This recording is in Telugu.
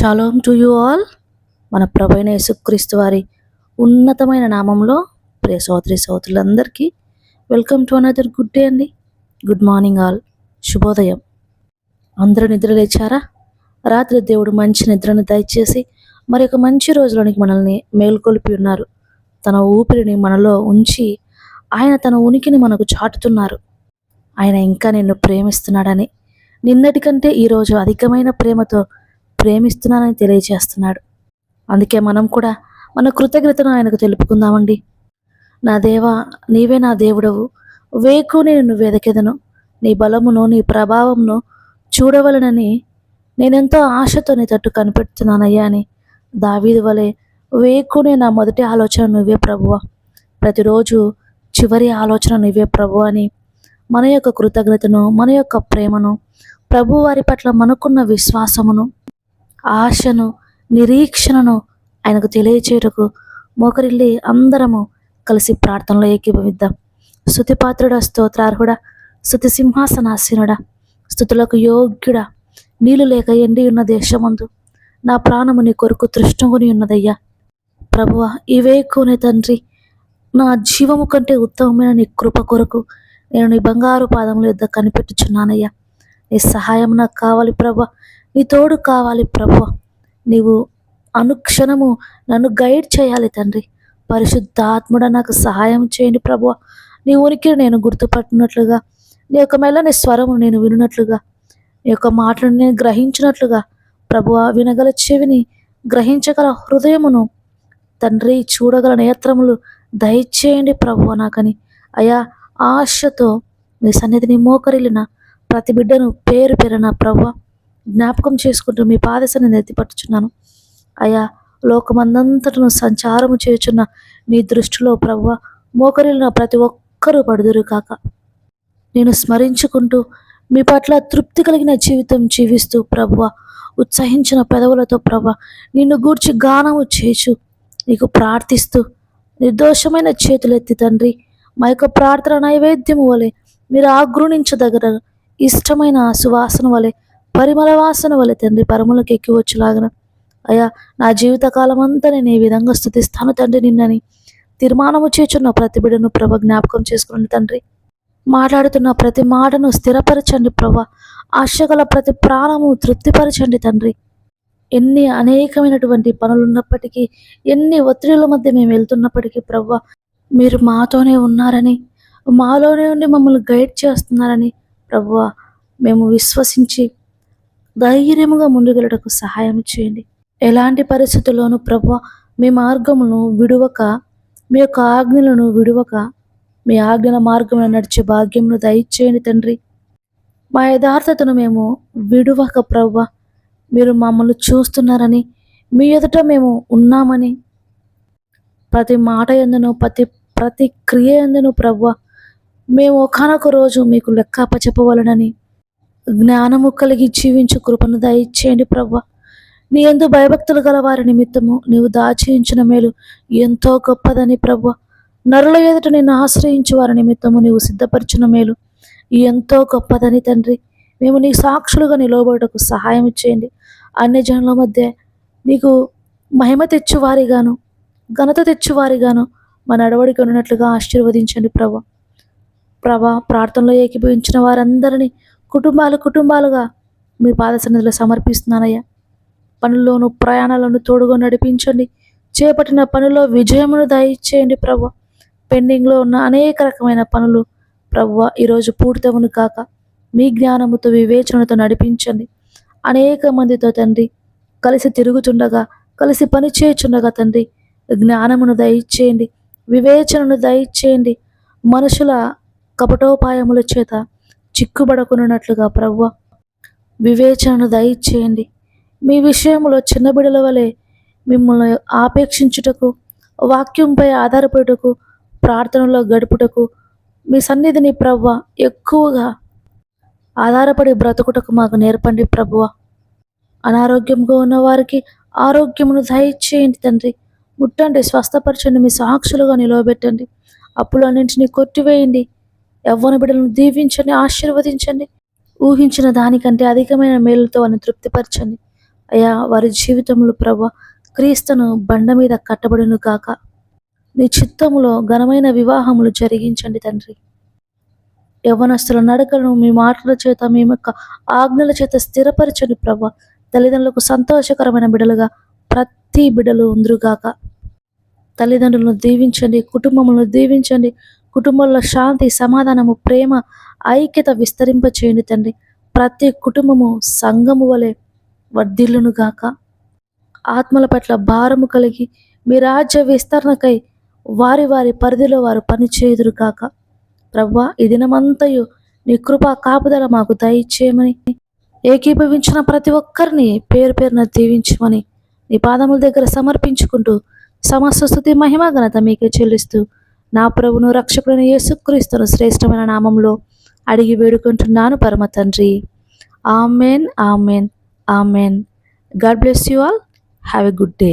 షాలోమ్ టు యూ ఆల్ మన ప్రభైన యేసుక్రీస్తు వారి ఉన్నతమైన నామంలో ప్రియ సోదరి సోదరులందరికీ welcome to another good day అండి. గుడ్ మార్నింగ్ ఆల్ శుభోదయం. అందరూ నిద్ర లేచారా? రాత్రి దేవుడు మంచి నిద్రను దయచేసి మరి ఒక మంచి రోజులోనికి మనల్ని మేల్కొల్పి ఉన్నారు. తన ఊపిరిని మనలో ఉంచి ఆయన తన ఉనికిని మనకు చాటుతున్నారు. ఆయన ఇంకా నిన్ను ప్రేమిస్తున్నాడని. నిన్నటి కంటే ఈరోజు అధికమైన ప్రేమతో ప్రేమిస్తున్నానని తెలియజేస్తున్నాడు అందుకే మనం కూడా మన కృతజ్ఞతను ఆయనకు తెలుపుకుందామండి. నా దేవా నీవే నా దేవుడవు. వేకు నేను నువ్వు వెదకెదను. నీ బలమును నీ ప్రభావంను చూడవలనని నేనెంతో ఆశతో నీ తట్టు కనిపెడుతున్నానయ్యా అని దావీదు వలె వేకునే నా మొదటి ఆలోచన నువ్వే ప్రభువ. ప్రతిరోజు చివరి ఆలోచన నువ్వే ప్రభు అని మన యొక్క కృతజ్ఞతను మన యొక్క ప్రేమను ప్రభువారి పట్ల మనకున్న విశ్వాసమును ఆశను నిరీక్షణను ఆయనకు తెలియచేయటకు మోకరిల్లి అందరము కలిసి ప్రార్థనలో ఏకీభవిద్దాం. స్థుతిపాత్రుడ స్తోత్రార్హుడ స్థుతి సింహాసనాసీనుడా స్థుతులకు యోగ్యుడా నీళ్ళు లేక ఎండి ఉన్న దేశమందు. నా ప్రాణము నీ కొరకు తృష్ణగుని ఉన్నదయ్యా. ప్రభువ ఇవే కోనే తండ్రి నా జీవము కంటే ఉత్తమమైన నీ కృప కొరకు నేను నీ బంగారు పాదముల యొద్ద కనిపెట్టుచున్నానయ్యా. నీ సహాయం నాకు కావాలి ప్రభా నీ తోడు కావాలి ప్రభు నీవు అనుక్షణము నన్ను గైడ్ చేయాలి తండ్రి. పరిశుద్ధాత్ముడ నాకు సహాయం చేయండి ప్రభు నీ ఉనికిని నేను గుర్తుపట్టినట్లుగా నీ యొక్క మెల్లని స్వరము నేను వినున్నట్లుగా నీ యొక్క మాటలను నేను గ్రహించినట్లుగా ప్రభు వినగల చెవిని గ్రహించగల హృదయమును తండ్రి చూడగల నేత్రములు దయచేయండి ప్రభు నాకని. అయా ఆశతో మీ సన్నిధిని మోకరిల్లిన ప్రతి బిడ్డను పేరు పేరున ప్రభు జ్ఞాపకం చేసుకుంటూ మీ పాదశని నెత్తిపట్టుచున్నాను అయా లోకమందంతటను సంచారము చేయుచున్న నీ దృష్టిలో ప్రభు మోకరిలిన ప్రతి ఒక్కరూ పడుదురు కాక. నేను స్మరించుకుంటూ మీ పట్ల తృప్తి కలిగిన జీవితం జీవిస్తూ ప్రభువ ఉత్సహించిన పెదవులతో ప్రభ నిన్ను గూర్చి గానము చేచు. నీకు ప్రార్థిస్తూ నిర్దోషమైన చేతులెత్తి తండ్రి మా యొక్క ప్రార్థన నైవేద్యము వలె మీరు ఆగృణించదగర ఇష్టమైన సువాసన వలె పరిమళ వాసన వలె తండ్రి పరములకు ఎక్కివచ్చులాగన అయ్యా నా జీవితకాలం అంతా నేను ఈ విధంగా స్థుతిస్తాను తండ్రి నిన్నని. తీర్మానము చేచున్న ప్రతి బిడను ప్రభ జ్ఞాపకం చేసుకోండి తండ్రి. మాట్లాడుతున్న ప్రతి మాటను స్థిరపరచండి ప్రభ. ఆశగల ప్రతి ప్రాణము తృప్తిపరచండి తండ్రి. ఎన్ని అనేకమైనటువంటి పనులు ఉన్నప్పటికీ ఎన్ని ఒత్తిడిల మధ్య మేము వెళ్తున్నప్పటికీ ప్రవ్వ మీరు మాతోనే ఉన్నారని మాలోనే ఉండి మమ్మల్ని గైడ్ చేస్తున్నారని ప్రవ్వ మేము విశ్వసించి ధైర్యముగా ముందుగలటకు సహాయం చేయండి. ఎలాంటి పరిస్థితుల్లోనూ ప్రభు మీ మార్గమును విడువక మీ యొక్క ఆజ్ఞలను విడువక మీ ఆజ్ఞల మార్గంలో నడిచే భాగ్యమును దయచేయండి తండ్రి. మా యథార్థతను మేము విడువక ప్రవ్వ మీరు మమ్మల్ని చూస్తున్నారని మీ ఎదుట మేము ఉన్నామని. ప్రతి మాట ఎందును ప్రతి ప్రతి క్రియ ఎందును ప్రవ్వ మేము ఒకనొక రోజు మీకు లెక్కప చెప్పవలనని జ్ఞానము కలిగి జీవించు కృపను దయచేయండి ప్రభు. నీ ఎందు భయభక్తులు గల వారి నిమిత్తము నీవు దాచేయించిన మేలు ఎంతో గొప్పదని ప్రభు. నరుల ఎదుట నిన్ను ఆశ్రయించు వారి నిమిత్తము నీవు సిద్ధపరిచిన మేలు ఎంతో గొప్పదని తండ్రి. మేము నీ సాక్షులుగా నిలవబడటకు సహాయం చేయండి. అన్ని జనుల మధ్య నీకు మహిమ తెచ్చువారిగాను ఘనత తెచ్చువారిగాను మా నడవడికి ఉన్నట్లుగా ఆశీర్వదించండి ప్రభ. ప్రభా ప్రార్థనలో ఏకీభవించిన వారందరినీ కుటుంబాలు కుటుంబాలుగా మీ పాద సన్నిధిలో సమర్పిస్తున్నానయ్యా. పనుల్లోనూ ప్రయాణాలను తోడుగా నడిపించండి. చేపట్టిన పనిలో విజయమును దయచేయండి ప్రభు. పెండింగ్లో ఉన్న అనేక రకమైన పనులు ప్రభువ ఈరోజు పూర్తవును కాక మీ జ్ఞానముతో వివేచనతో నడిపించండి. అనేక మందితో తండ్రి కలిసి తిరుగుతుండగా కలిసి పని చేయుచుండగా తండ్రి జ్ఞానమును దయచేయండి. వివేచనను దయచేయండి. మనుషుల కపటోపాయముల చేత చిక్కుబడకున్నట్లుగా ప్రవ్వ. వివేచనను దయచేయండి. మీ విషయంలో చిన్న బిడల వలె మిమ్మల్ని ఆపేక్షించుటకు వాక్యంపై ఆధారపడుటకు ప్రార్థనలో గడుపుటకు మీ సన్నిధిని ప్రవ్వ ఎక్కువగా ఆధారపడి బ్రతుకుటకు మాకు నేర్పండి ప్రభువ అనారోగ్యంగా ఉన్న వారికి ఆరోగ్యమును దయచేయండి తండ్రి. ముట్టండి స్వస్థపరచండి మీ సాక్షులుగా నిలవబెట్టండి. అప్పులన్నింటినీ కొట్టివేయండి. యవ్వన బిడ్డలను దీవించండి ఆశీర్వదించండి. ఊహించిన దానికంటే అధికమైన మేలుతో వారిని తృప్తిపరచండి. అయ్యా వారి జీవితంలో ప్రభ క్రీస్తును బండ మీద కట్టబడును కాక నీ చిత్తములో ఘనమైన వివాహములు జరిగించండి తండ్రి. యవనస్తుల నడకలను మీ మాటల చేత మీ యొక్క ఆజ్ఞల చేత స్థిరపరచండి ప్రభా. తల్లిదండ్రులకు సంతోషకరమైన బిడలుగా ప్రతి బిడలు ఉందరుగాక. తల్లిదండ్రులను దీవించండి కుటుంబములను దీవించండి కుటుంబంలో శాంతి సమాధానము ప్రేమ ఐక్యత విస్తరింపచేయండి తండ్రి. ప్రతి కుటుంబము సంఘము వలె వర్ధిల్లును గాక. ఆత్మల పట్ల భారము కలిగి మీ రాజ్య విస్తరణకై వారి వారి పరిధిలో వారు పనిచేయుదురు కాక ప్రవ్వా ఈ దినమంతయు నీ కృపా కాపుదల మాకు దయచేయమని ఏకీభవించిన ప్రతి ఒక్కరిని పేరు పేరున దీవించమని నీ పాదముల దగ్గర సమర్పించుకుంటూ సమస్త స్థుతి మహిమ ఘనత మీకే చెల్లిస్తూ నా ప్రభును రక్షకుడైన యేసుక్రీస్తును శ్రేష్టమైన నామంలో అడిగి వేడుకుంటున్నాను పరమ తండ్రి. Amen amen amen. God bless you all. Have a good day.